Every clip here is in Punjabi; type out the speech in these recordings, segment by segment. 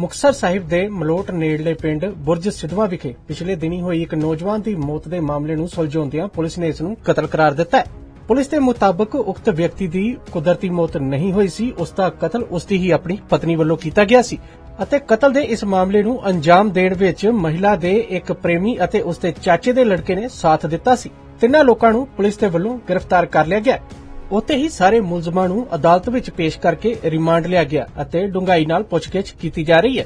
ਮੁਕਤਸਰ ਸਾਹਿਬ ਦੇ ਮਲੋਟ ਨੇੜਲੇ ਪਿੰਡ ਬੁਰਜ ਸਿਧਵਾ ਵਿਖੇ ਪਿਛਲੇ ਦਿਨੀ ਹੋਈ ਇੱਕ ਨੌਜਵਾਨ ਦੀ ਮੌਤ ਦੇ ਮਾਮਲੇ ਨੂੰ ਸੁਲਝਾਉਂਦਿਆਂ ਪੁਲਿਸ ਨੇ ਇਸ ਨੂੰ ਕਤਲ ਕਰਾਰ ਦਿੱਤਾ ਹੈ। ਪੁਲਿਸ ਦੇ ਮੁਤਾਬਕ ਉਕਤ ਵਿਅਕਤੀ ਦੀ ਕੁਦਰਤੀ ਮੌਤ ਨਹੀਂ ਹੋਈ ਸੀ, ਉਸ ਦਾ ਕਤਲ ਉਸ ਦੀ ਹੀ ਆਪਣੀ ਪਤਨੀ ਵੱਲੋਂ ਕੀਤਾ ਗਿਆ ਸੀ ਅਤੇ ਕਤਲ ਦੇ ਇਸ ਮਾਮਲੇ ਨੂੰ ਅੰਜਾਮ ਦੇਣ ਵਿੱਚ ਮਹਿਲਾ ਦੇ ਇੱਕ ਪ੍ਰੇਮੀ ਅਤੇ ਉਸ ਦੇ ਚਾਚੇ ਦੇ ਲੜਕੇ ਨੇ ਸਾਥ ਦਿੱਤਾ ਸੀ। ਤਿੰਨਾਂ ਲੋਕਾਂ ਨੂੰ ਪੁਲਿਸ ਦੇ ਵੱਲੋਂ ਗ੍ਰਿਫਤਾਰ ਕਰ ਲਿਆ ਗਿਆ ਉੱਥੇ ਹੀ ਸਾਰੇ ਮੁਲਜ਼ਮਾਂ ਨੂੰ ਅਦਾਲਤ ਵਿੱਚ ਪੇਸ਼ ਕਰਕੇ ਰਿਮਾਂਡ ਲਿਆ ਗਿਆ ਅਤੇ ਡੂੰਘਾਈ ਨਾਲ ਪੁੱਛਗਿੱਛ ਕੀਤੀ ਜਾ ਰਹੀ ਹੈ।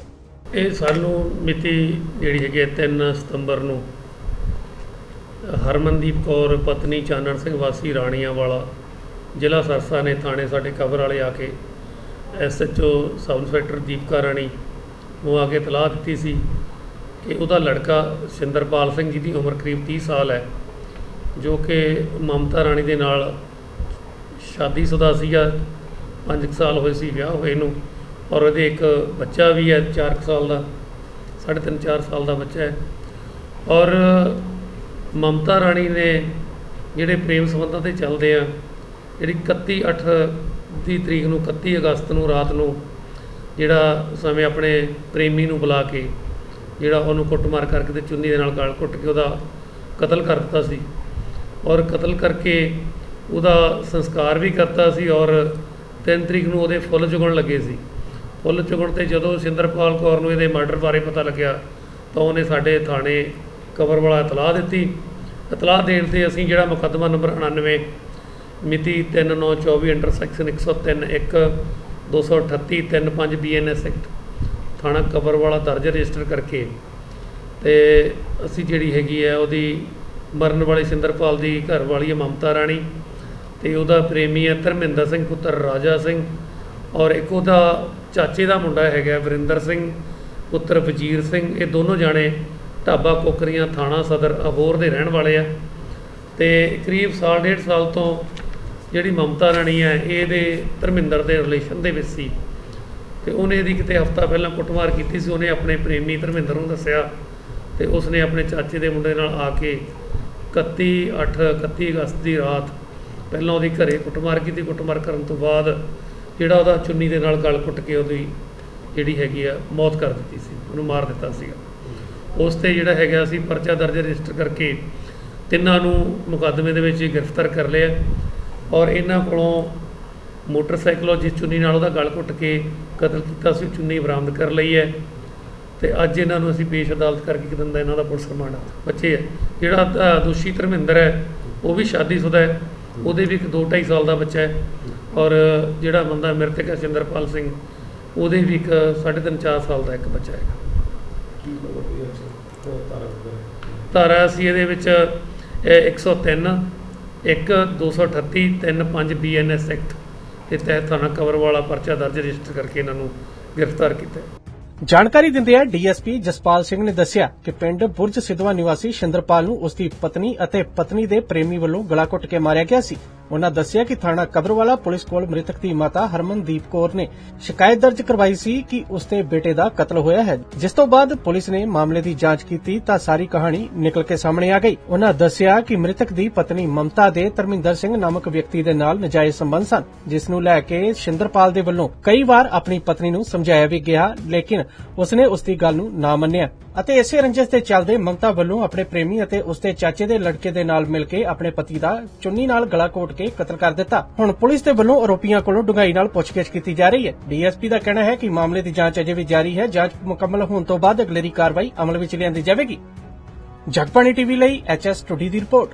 ਇਹ ਸਾਨੂੰ ਮਿਤੀ ਜਿਹੜੀ ਹੈਗੀ ਹੈ 3 ਸਤੰਬਰ ਨੂੰ, ਹਰਮਨਦੀਪ ਕੌਰ, ਪਤਨੀ ਚਾਨਣ ਸਿੰਘ ਵਾਸੀ ਰਾਣੀਆਂ ਵਾਲਾ ਜ਼ਿਲ੍ਹਾ ਸਰਸਾ ਨੇ ਥਾਣੇ ਸਾਡੇ ਕਵਰ ਵਾਲੇ ਆ ਕੇ ਐਸਐਚਓ ਸਬ ਇੰਸਪੈਕਟਰ ਦੀਪਕਾ ਰਾਣੀ ਨੂੰ ਆ ਕੇ ਇਤਲਾਹ ਦਿੱਤੀ ਸੀ ਕਿ ਉਹਦਾ ਲੜਕਾ ਸਿੰਦਰਪਾਲ ਸਿੰਘ ਜੀ ਦੀ ਉਮਰ ਕਰੀਬ 30 ਸਾਲ ਹੈ, ਜੋ ਕਿ ਮਮਤਾ ਰਾਣੀ ਦੇ ਨਾਲ ਸ਼ਾਦੀशुदा ਸੀਗਾ 5 ਸਾਲ ਹੋਏ ਸੀ ਵਿਆਹ ਹੋਏ ਨੂੰ, ਔਰ ਉਹਦੇ ਇੱਕ ਬੱਚਾ ਵੀ ਹੈ 4 ਸਾਲ ਦਾ 3.5 4 ਸਾਲ ਦਾ ਬੱਚਾ ਹੈ। ਔਰ ਮਮਤਾ ਰਾਣੀ ਨੇ ਜਿਹੜੇ ਪ੍ਰੇਮ ਸੰਬੰਧਾਂ ਤੇ ਚੱਲਦੇ ਆ, ਜਿਹੜੀ 31 8 ਦੀ ਤਰੀਕ ਨੂੰ 31 ਅਗਸਤ ਨੂੰ ਰਾਤ ਨੂੰ, ਜਿਹੜਾ ਸਮੇਂ ਆਪਣੇ ਪ੍ਰੇਮੀ ਨੂੰ ਬੁਲਾ ਕੇ, ਜਿਹੜਾ ਉਹਨੂੰ ਕੁੱਟਮਾਰ ਕਰਕੇ ਤੇ ਚੁੰਨੀ ਦੇ ਨਾਲ ਗਲ ਕੁੱਟ ਕੇ ਉਹਦਾ ਕਤਲ ਕਰ ਦਿੱਤਾ ਸੀ। ਔਰ ਕਤਲ ਕਰਕੇ ਉਹਦਾ ਸੰਸਕਾਰ ਵੀ ਕਰਤਾ ਸੀ ਔਰ 3 ਤਰੀਕ ਨੂੰ ਉਹਦੇ ਫੁੱਲ ਚੁਗਣ ਲੱਗੇ ਸੀ। ਫੁੱਲ ਚੁਗਣ ਤੇ ਜਦੋਂ ਸਿੰਦਰਪਾਲ ਕੌਰ ਨੂੰ ਇਹਦੇ ਮਰਡਰ ਬਾਰੇ ਪਤਾ ਲੱਗਿਆ, ਤਾਂ ਉਹਨੇ ਸਾਡੇ ਥਾਣੇ ਕਬਰ ਵਾਲਾ ਇਤਲਾਹ ਦਿੱਤੀ। ਇਤਲਾਹ ਦੇਣ ਤੇ ਅਸੀਂ ਜਿਹੜਾ ਮੁਕੱਦਮਾ ਨੰਬਰ 99 ਮਿਤੀ 3924 ਅੰਡਰ ਸੈਕਸ਼ਨ 103 1 238 35 ਬੀਐਨਐਸ ਐਕਟ ਥਾਣਾ ਕਬਰ ਵਾਲਾ ਦਰਜ ਰਜਿਸਟਰ ਕਰਕੇ ਤੇ ਅਸੀਂ ਜਿਹੜੀ ਹੈਗੀ ਹੈ ਉਹਦੀ ਮਰਨ ਵਾਲੀ ਸਿੰਦਰਪਾਲ ਦੀ ਘਰ ਵਾਲੀ ਹੈ ਮਮਤਾ ਰਾਣੀ। ਤੇ ਉਹਦਾ ਪ੍ਰੇਮੀ ਹੈ ਧਰਮਿੰਦਰ ਸਿੰਘ ਪੁੱਤਰ ਰਾਜਾ ਸਿੰਘ ਔਰ ਇੱਕ ਉਹਦਾ ਚਾਚੇ ਦਾ ਮੁੰਡਾ ਹੈਗਾ ਵਰਿੰਦਰ ਸਿੰਘ, ਪੁੱਤਰ ਵਜੀਰ ਸਿੰਘ, ਇਹ ਦੋਨੋਂ ਜਾਣੇ ਢਾਬਾ ਕੋਕਰੀਆਂ ਥਾਣਾ ਸਦਰ ਅਬੋਰ ਦੇ ਰਹਿਣ ਵਾਲੇ ਆ ਤੇ ਕਰੀਬ ਸਾਲ ਡੇਢ ਸਾਲ ਤੋਂ ਜਿਹੜੀ ਮਮਤਾ ਰਾਣੀ ਹੈ, ਇਹਦੇ ਧਰਮਿੰਦਰ ਦੇ ਰਿਲੇਸ਼ਨ ਦੇ ਵਿੱਚ ਸੀ ਤੇ ਉਹਨੇ ਇਹਦੀ ਕਿਤੇ ਹਫਤਾ ਪਹਿਲਾਂ ਕੁੱਟਮਾਰ ਕੀਤੀ ਸੀ, ਉਹਨੇ ਆਪਣੇ ਪ੍ਰੇਮੀ ਧਰਮਿੰਦਰ ਨੂੰ ਦੱਸਿਆ ਤੇ ਉਸਨੇ ਆਪਣੇ ਚਾਚੇ ਦੇ ਮੁੰਡੇ ਨਾਲ ਆ ਕੇ 31 8 31 ਅਗਸਤ ਦੀ ਰਾਤ ਪਹਿਲਾਂ ਉਹਦੀ ਘਰੇ ਕੁੱਟਮਾਰ ਕੀਤੀ, ਕੁੱਟਮਾਰ ਕਰਨ ਤੋਂ ਬਾਅਦ ਜਿਹੜਾ ਉਹਦਾ ਚੁੰਨੀ ਦੇ ਨਾਲ ਗਲ ਕੁੱਟ ਕੇ ਉਹਦੀ ਜਿਹੜੀ ਹੈਗੀ ਆ, ਮੌਤ ਕਰ ਦਿੱਤੀ ਸੀ, ਉਹਨੂੰ ਮਾਰ ਦਿੱਤਾ ਸੀਗਾ। ਉਸ ਤੇ ਜਿਹੜਾ ਹੈਗਾ ਅਸੀਂ ਪਰਚਾ ਦਰਜ ਰਜਿਸਟਰ ਕਰਕੇ ਤਿੰਨਾਂ ਨੂੰ ਮੁਕੱਦਮੇ ਦੇ ਵਿੱਚ ਗ੍ਰਿਫਤਾਰ ਕਰ ਲਿਆ ਔਰ ਇਹਨਾਂ ਕੋਲੋਂ ਮੋਟਰਸਾਈਕਲ ਜਿਸ ਚੁੰਨੀ ਨਾਲ ਉਹਦਾ ਗਲ ਘੁੱਟ ਕੇ ਕਤਲ ਕੀਤਾ ਸੀ ਚੁੰਨੀ ਬਰਾਮਦ ਕਰ ਲਈ ਹੈ ਤੇ ਅੱਜ ਇਹਨਾਂ ਨੂੰ ਅਸੀਂ ਪੇਸ਼ ਅਦਾਲਤ ਕਰਕੇ ਇੱਕ ਦਿਨ ਦਾ ਇਹਨਾਂ ਦਾ ਪੁਲਿਸ ਰਿਮਾਂਡ ਬੱਚੇ ਹੈ ਜਿਹੜਾ ਦੋਸ਼ੀ ਧਰਮਿੰਦਰ ਹੈ, ਉਹ ਵੀ ਸ਼ਾਦੀशुदा ਹੈ। ਉਹਦੇ ਵੀ ਇੱਕ 2 2.5 ਸਾਲ ਦਾ ਬੱਚਾ ਹੈ ਔਰ ਜਿਹੜਾ ਬੰਦਾ ਮ੍ਰਿਤਕ ਹੈ ਸਿੰਦਰਪਾਲ ਸਿੰਘ ਉਹਦੇ ਵੀ ਇੱਕ 3.5 4 ਸਾਲ ਦਾ ਇੱਕ ਬੱਚਾ ਹੈਗਾ। ਧਾਰਾ ਅਸੀਂ ਇਹਦੇ ਵਿੱਚ ਇਹ 103 1 238 35 ਬੀਐਨਐਸ ਐਕਟ ਦੇ ਤਹਿਤ ਥਾਣਾ ਕਵਰ ਵਾਲਾ ਪਰਚਾ ਦਰਜ ਰਜਿਸਟਰ ਕਰਕੇ ਇਹਨਾਂ ਨੂੰ ਗ੍ਰਿਫਤਾਰ ਕੀਤਾ ਹੈ ਜਾਣਕਾਰੀ ਦਿੰਦਿਆਂ ਡੀਐਸਪੀ ਜਸਪਾਲ ਸਿੰਘ ਨੇ ਦੱਸਿਆ ਕਿ ਪਿੰਡ ਬੁਰਜ ਸਿਧਵਾ ਨਿਵਾਸੀ ਸ਼ਿੰਦਰਪਾਲ ਨੂੰ ਉਸ ਦੀ ਪਤਨੀ ਅਤੇ ਪਤਨੀ ਦੇ ਪ੍ਰੇਮੀ ਵੱਲੋਂ ਗਲਾ ਘੁੱਟ ਕੇ ਮਾਰਿਆ ਗਿਆ ਸੀ। ਉਨ੍ਹਾਂ ਦੱਸਿਆ ਕਿ ਥਾਣਾ ਕਬਰਵਾਲਾ ਪੁਲਿਸ ਕੋਲ ਮ੍ਰਿਤਕ ਦੀ ਮਾਤਾ ਹਰਮਨਦੀਪ ਕੌਰ ਨੇ ਸ਼ਿਕਾਇਤ ਦਰਜ ਕਰਵਾਈ ਸੀ ਕਿ ਉਸ ਦੇ ਬੇਟੇ ਦਾ ਕਤਲ ਹੋਇਆ ਹੈ। ਜਿਸ ਤੋਂ ਬਾਅਦ ਪੁਲਿਸ ਨੇ ਮਾਮਲੇ ਦੀ ਜਾਂਚ ਕੀਤੀ ਤਾਂ ਸਾਰੀ ਕਹਾਣੀ ਨਿਕਲ ਕੇ ਸਾਹਮਣੇ ਆ ਗਈ। ਉਨ੍ਹਾਂ ਦੱਸਿਆ ਕਿ ਮ੍ਰਿਤਕ ਦੀ ਪਤਨੀ ਮਮਤਾ ਦੇ ਧਰਮਿੰਦਰ ਸਿੰਘ ਨਾਮਕ ਵਿਅਕਤੀ ਦੇ ਨਾਲ ਨਜਾਇਜ਼ ਸੰਬੰਧ ਸਨ, ਜਿਸ ਨੂੰ ਲੈ ਕੇ ਸ਼ਿੰਦਰਪਾਲ ਦੇ ਵੱਲੋਂ ਕਈ ਵਾਰ ਆਪਣੀ ਪਤਨੀ ਨੂੰ ਸਮਝਾਇਆ ਵੀ ਗਿਆ, ਲੇਕਿਨ ਉਸਨੇ ਉਸ ਦੀ ਗੱਲ ਨੂੰ ਨਾ ਮੰਨਿਆ। ਅਤੇ ਇਸੇ ਰੰਜਿਸ਼ ਦੇ ਚੱਲਦੇ ਮਮਤਾ ਵੱਲੋਂ ਆਪਣੇ ਪ੍ਰੇਮੀ ਅਤੇ ਉਸਦੇ ਚਾਚੇ ਦੇ ਲੜਕੇ ਦੇ ਨਾਲ ਮਿਲ ਕੇ ਆਪਣੇ ਪਤੀ ਦਾ ਚੁੰਨੀ ਨਾਲ ਗਲਾ ਕੋਟ ਕੇ ਕਤਲ ਕਰ ਦਿੱਤਾ। ਹੁਣ ਪੁਲਿਸ ਦੇ ਵੱਲੋਂ ਆਰੋਪੀਆਂ ਕੋਲੋਂ ਡੂੰਘਾਈ ਨਾਲ ਪੁੱਛਗਿੱਛ ਕੀਤੀ ਜਾ ਰਹੀ ਹੈ। ਡੀਐਸਪੀ ਦਾ ਕਹਿਣਾ ਹੈ ਕਿ ਮਾਮਲੇ ਦੀ ਜਾਂਚ ਅਜੇ ਵੀ ਜਾਰੀ ਹੈ। ਜਾਂਚ ਮੁਕੰਮਲ ਹੋਣ ਤੋਂ ਬਾਅਦ ਅਗਲੇਰੀ ਕਾਰਵਾਈ ਅਮਲ ਵਿੱਚ ਲਿਆਂਦੀ ਜਾਵੇਗੀ। ਜਗਬਾਣੀ ਟੀਵੀ ਲਈ ਐਚਐਸ ਟੁਡੀ ਦੀ ਰਿਪੋਰਟ।